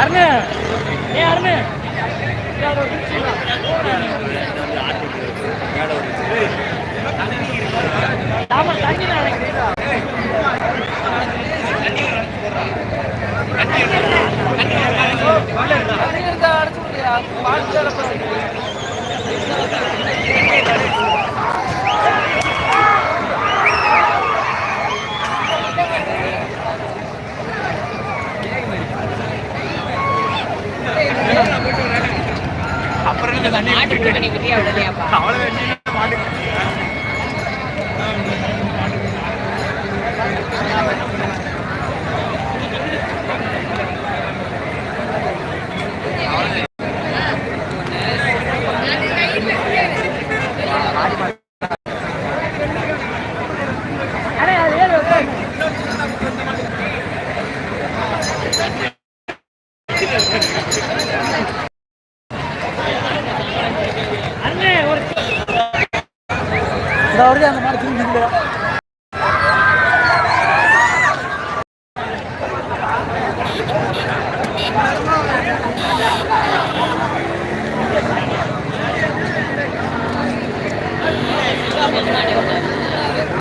அருணு ஏ அருணு ஆமா அருணு ദൗർയ നടത്തിയില്ല